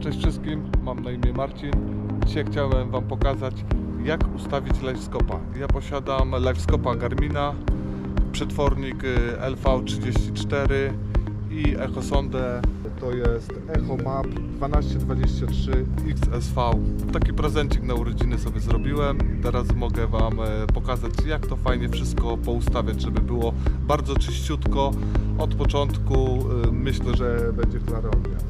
Cześć wszystkim, mam na imię Marcin. Dzisiaj chciałem Wam pokazać, jak ustawić livescopa. Ja posiadam livescopa Garmina, przetwornik y, LV34 i echosondę. To jest EchoMap 1223 XSV. Taki prezencik na urodziny sobie zrobiłem. Teraz mogę Wam e, pokazać, jak to fajnie wszystko poustawiać, żeby było bardzo czyściutko. Od początku y, myślę, że będzie klarownie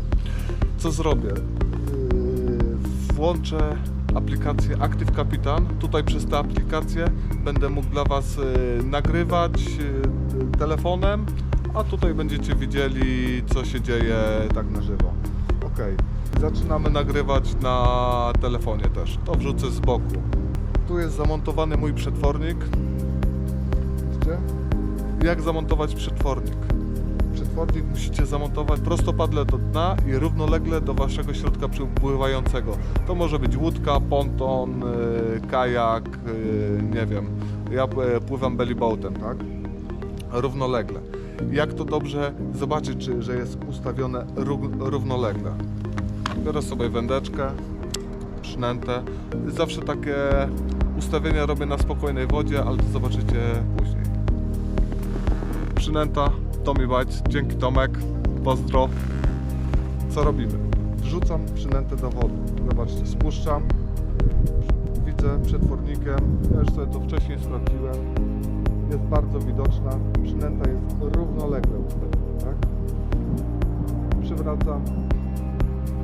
co zrobię? Yy, Włączę aplikację Active Capitan. Tutaj przez tę aplikację będę mógł dla Was yy, nagrywać yy, telefonem, a tutaj będziecie widzieli, co się dzieje tak na żywo. Ok, zaczynamy nagrywać na telefonie też. To wrzucę z boku. Tu jest zamontowany mój przetwornik. Widzicie? Jak zamontować przetwornik? Przetwornik musicie zamontować prostopadle do dna i równolegle do waszego środka przepływającego. To może być łódka, ponton, y, kajak, y, nie wiem. Ja y, pływam bellyboatem, tak? Równolegle. Jak to dobrze zobaczyć, czy, że jest ustawione ró- równolegle? Biorę sobie wędeczkę, przynętę. Zawsze takie ustawienia robię na spokojnej wodzie, ale to zobaczycie później przynęta Tommy White, dzięki Tomek, pozdro. Co robimy? Wrzucam przynętę do wody. Zobaczcie, spuszczam. Widzę przetwornikiem. Ja już sobie to wcześniej sprawdziłem. Jest bardzo widoczna. Przynęta jest równolegle ustawiona, tak? Przywracam.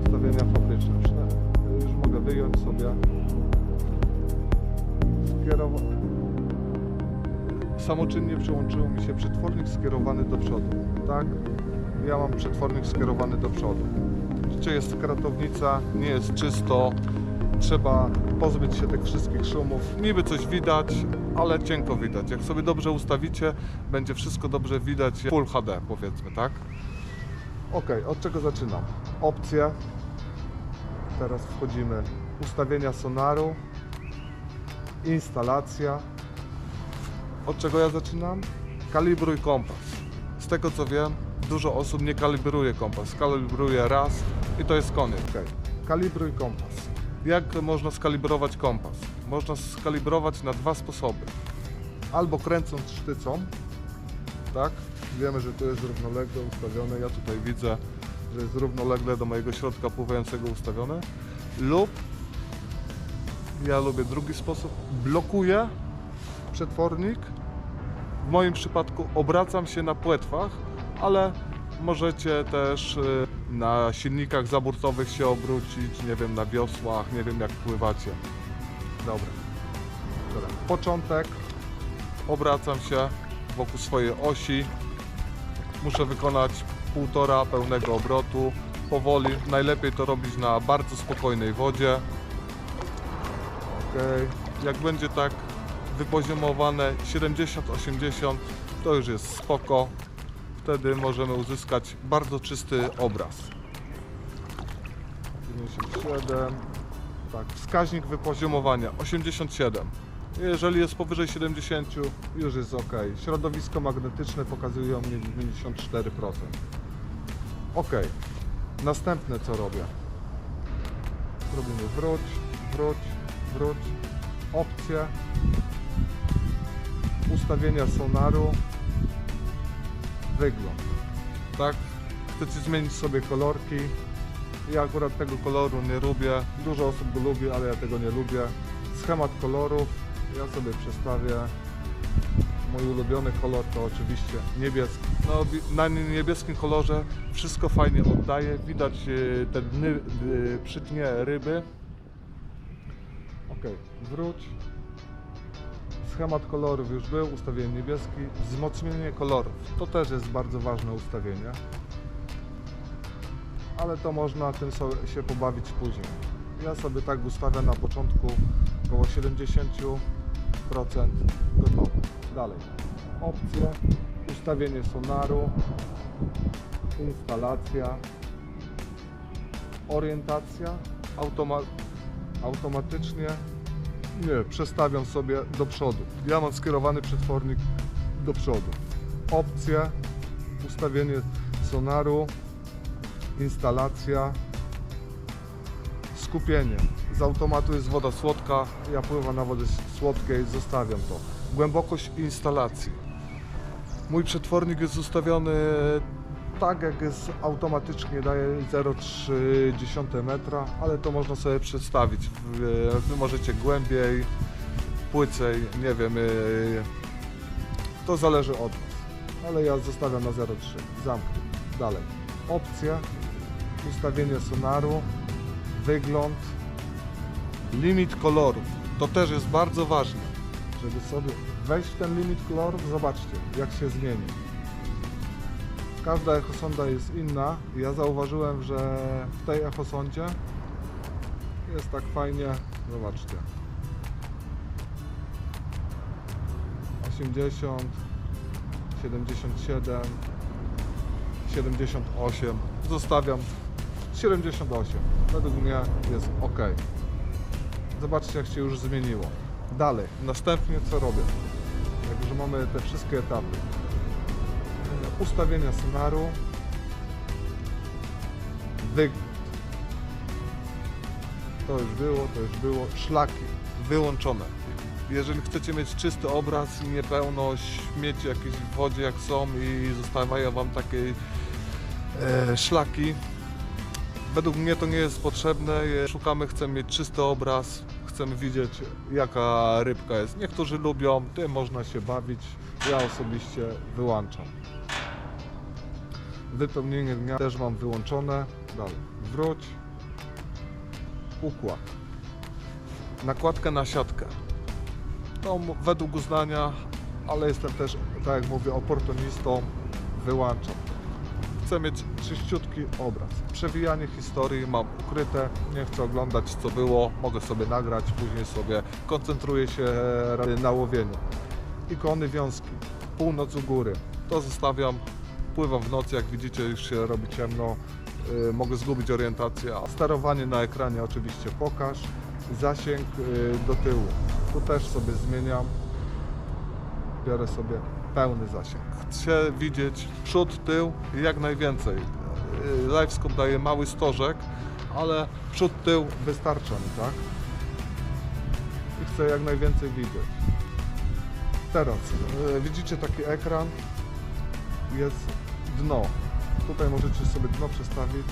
Ustawienia fabryczne. Już mogę wyjąć sobie. Skierować samoczynnie przełączył mi się przetwornik skierowany do przodu. Tak? Ja mam przetwornik skierowany do przodu. Widzicie, jest kratownica, nie jest czysto. Trzeba pozbyć się tych wszystkich szumów. Niby coś widać, ale cienko widać. Jak sobie dobrze ustawicie, będzie wszystko dobrze widać. Full HD powiedzmy, tak? Ok, od czego zaczynam? Opcje. Teraz wchodzimy. Ustawienia sonaru. Instalacja. Od czego ja zaczynam? Kalibruj kompas. Z tego co wiem, dużo osób nie kalibruje kompas. Kalibruje raz i to jest koniec. Okay. Kalibruj kompas. Jak można skalibrować kompas? Można skalibrować na dwa sposoby. Albo kręcąc sztycą, tak? Wiemy, że to jest równolegle ustawione. Ja tutaj widzę, że jest równolegle do mojego środka pływającego ustawione. Lub ja lubię drugi sposób. Blokuję przetwornik. W moim przypadku obracam się na płetwach, ale możecie też y, na silnikach zaburtowych się obrócić, nie wiem, na wiosłach, nie wiem jak pływacie. Dobra. Dobra. Początek. Obracam się wokół swojej osi. Muszę wykonać półtora pełnego obrotu. Powoli. Najlepiej to robić na bardzo spokojnej wodzie. Ok. Jak będzie tak wypoziomowane 70-80 to już jest spoko. Wtedy możemy uzyskać bardzo czysty obraz. 97. Tak, wskaźnik wypoziomowania 87. Jeżeli jest powyżej 70, już jest ok. Środowisko magnetyczne pokazują mnie 94%. Ok. Następne co robię? Robimy wróć, wróć, wróć. Opcje, ustawienia sonaru, wygląd. Tak? Chcecie zmienić sobie kolorki. Ja akurat tego koloru nie lubię. Dużo osób go lubi, ale ja tego nie lubię. Schemat kolorów. Ja sobie przestawię. Mój ulubiony kolor to oczywiście niebieski. No, na niebieskim kolorze wszystko fajnie oddaje. Widać e, te dny, y, przy ryby. Ok, wróć. Schemat kolorów już był, ustawienie niebieski. Wzmocnienie kolorów. To też jest bardzo ważne ustawienie. Ale to można tym się pobawić później. Ja sobie tak ustawiam na początku około 70% gotowe. Dalej. Opcje, ustawienie sonaru, instalacja, orientacja, automa- automatycznie nie, przestawiam sobie do przodu. Ja mam skierowany przetwornik do przodu. Opcje, ustawienie sonaru, instalacja, Skupienie. Z automatu jest woda słodka, ja pływam na wodę słodkiej, zostawiam to. Głębokość instalacji. Mój przetwornik jest ustawiony tak jak jest automatycznie, daje 0,3 metra, ale to można sobie przedstawić. Wy wy możecie głębiej, płycej, nie wiem, yy, to zależy od Was. Ale ja zostawiam na 0,3. Zamknij. Dalej. Opcje, ustawienie sonaru, wygląd, limit kolorów. To też jest bardzo ważne, żeby sobie wejść w ten limit kolorów. Zobaczcie, jak się zmieni. Każda echosonda jest inna. Ja zauważyłem, że w tej echosondzie jest tak fajnie. Zobaczcie. 80, 77, 78. Zostawiam 78. Według mnie jest ok. Zobaczcie, jak się już zmieniło. Dalej, następnie co robię? Jak już mamy te wszystkie etapy. Ustawienia sonaru. Wygląd. To już było, to już było. Szlaki wyłączone. Jeżeli chcecie mieć czysty obraz, nie pełno śmieci jakieś wodzie jak są i zostawiają Wam takie e, szlaki, według mnie to nie jest potrzebne. Szukamy, chcemy mieć czysty obraz, chcemy widzieć jaka rybka jest. Niektórzy lubią, tym można się bawić. Ja osobiście wyłączam. Wypełnienie dnia też mam wyłączone. Dalej. Wróć. Układ. Nakładkę na siatkę. M- według uznania, ale jestem też, tak jak mówię, oportunistą. Wyłączam. Chcę mieć czyściutki obraz. Przewijanie historii mam ukryte, nie chcę oglądać co było, mogę sobie nagrać, później sobie koncentruję się na łowieniu. Ikony wiązki, północ u góry, to zostawiam, pływam w nocy, jak widzicie już się robi ciemno, yy, mogę zgubić orientację, a sterowanie na ekranie oczywiście pokaż, zasięg yy, do tyłu, tu też sobie zmieniam, biorę sobie pełny zasięg. Chcę widzieć przód, tył i jak najwięcej. Yy, Livescope daje mały stożek, ale przód, tył wystarcza mi, tak? I chcę jak najwięcej widzieć. Teraz widzicie taki ekran, jest dno. Tutaj możecie sobie dno przestawić.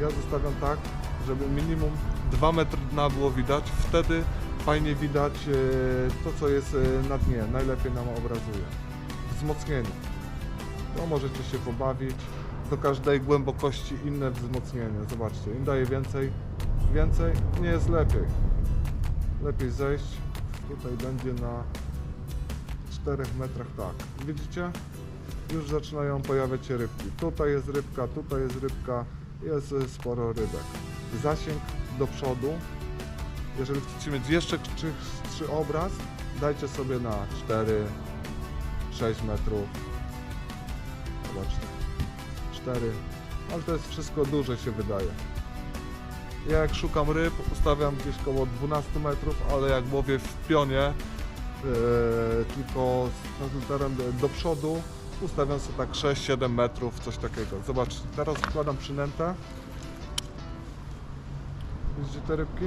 Ja zostawiam tak, żeby minimum 2 metry dna było widać. Wtedy fajnie widać yy, to, co jest yy, na dnie. Najlepiej nam obrazuje wzmocnienie. No możecie się pobawić. Do każdej głębokości inne wzmocnienie. Zobaczcie, im daje więcej, więcej nie jest lepiej. Lepiej zejść. Tutaj będzie na 4 metrach tak. Widzicie? Już zaczynają pojawiać się rybki. Tutaj jest rybka, tutaj jest rybka, jest y, sporo rybek. Zasięg do przodu. Jeżeli chcecie mieć jeszcze czystszy obraz, dajcie sobie na 4, 6 metrów. Zobaczcie. 4. Ale to jest wszystko duże się wydaje. Ja jak szukam ryb, ustawiam gdzieś koło 12 metrów, ale jak łowię w pionie, e, tylko z do, do przodu, ustawiam sobie tak 6-7 metrów, coś takiego. Zobaczcie, teraz wkładam przynętę. Widzicie te rybki?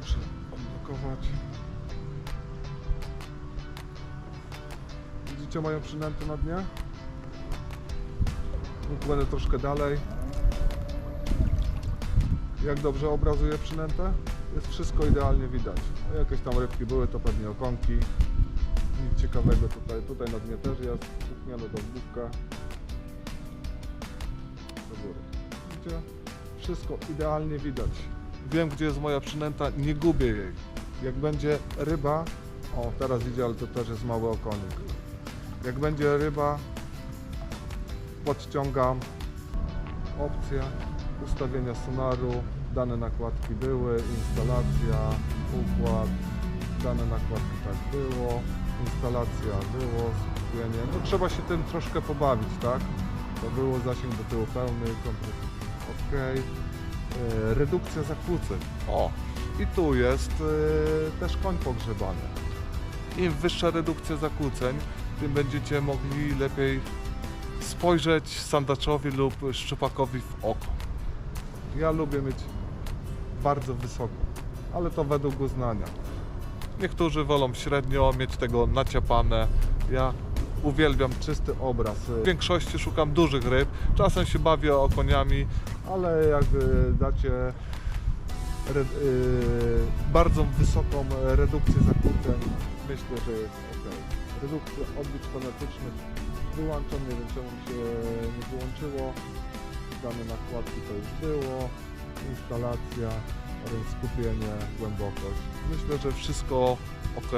Muszę odblokować. Widzicie moją przynętę na dnie? Będę troszkę dalej. Jak dobrze obrazuję przynętę? Jest wszystko idealnie widać. A Jakieś tam rybki były, to pewnie okonki. Nic ciekawego tutaj. Tutaj na dnie też jest. Kuchnia, lodowówka. Do góry. Widzicie? Wszystko idealnie widać. Wiem, gdzie jest moja przynęta, nie gubię jej. Jak będzie ryba, o teraz idzie, ale to też jest mały okonik. Jak będzie ryba, podciągam opcję ustawienia sonaru, dane nakładki były, instalacja, układ, dane nakładki tak było, instalacja było, skupienie. No trzeba się tym troszkę pobawić, tak? To było zasięg do tyłu pełny, ok. E, redukcja zakłóceń. O, i tu jest e, też koń pogrzebany. Im wyższa redukcja zakłóceń, tym będziecie mogli lepiej spojrzeć sandaczowi lub szczupakowi w oko. Ja lubię mieć bardzo wysoko, ale to według uznania. Niektórzy wolą średnio mieć tego naciapane. Ja uwielbiam czysty obraz. W większości szukam dużych ryb. Czasem się bawię okoniami, ale jak dacie y, bardzo wysoką redukcję zakłóceń, myślę, że jest ok. Redukcja odbić fonetycznych wyłączam, nie wiem czemu się nie wyłączyło. Dane nakładki to już było. Instalacja, skupienie, głębokość. Myślę, że wszystko ok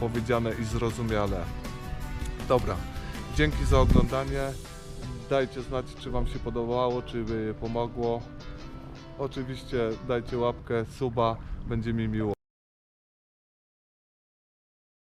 powiedziane i zrozumiale. Dobra, dzięki za oglądanie. Dajcie znać, czy Wam się podobało, czy by pomogło. Oczywiście dajcie łapkę, suba, będzie mi miło.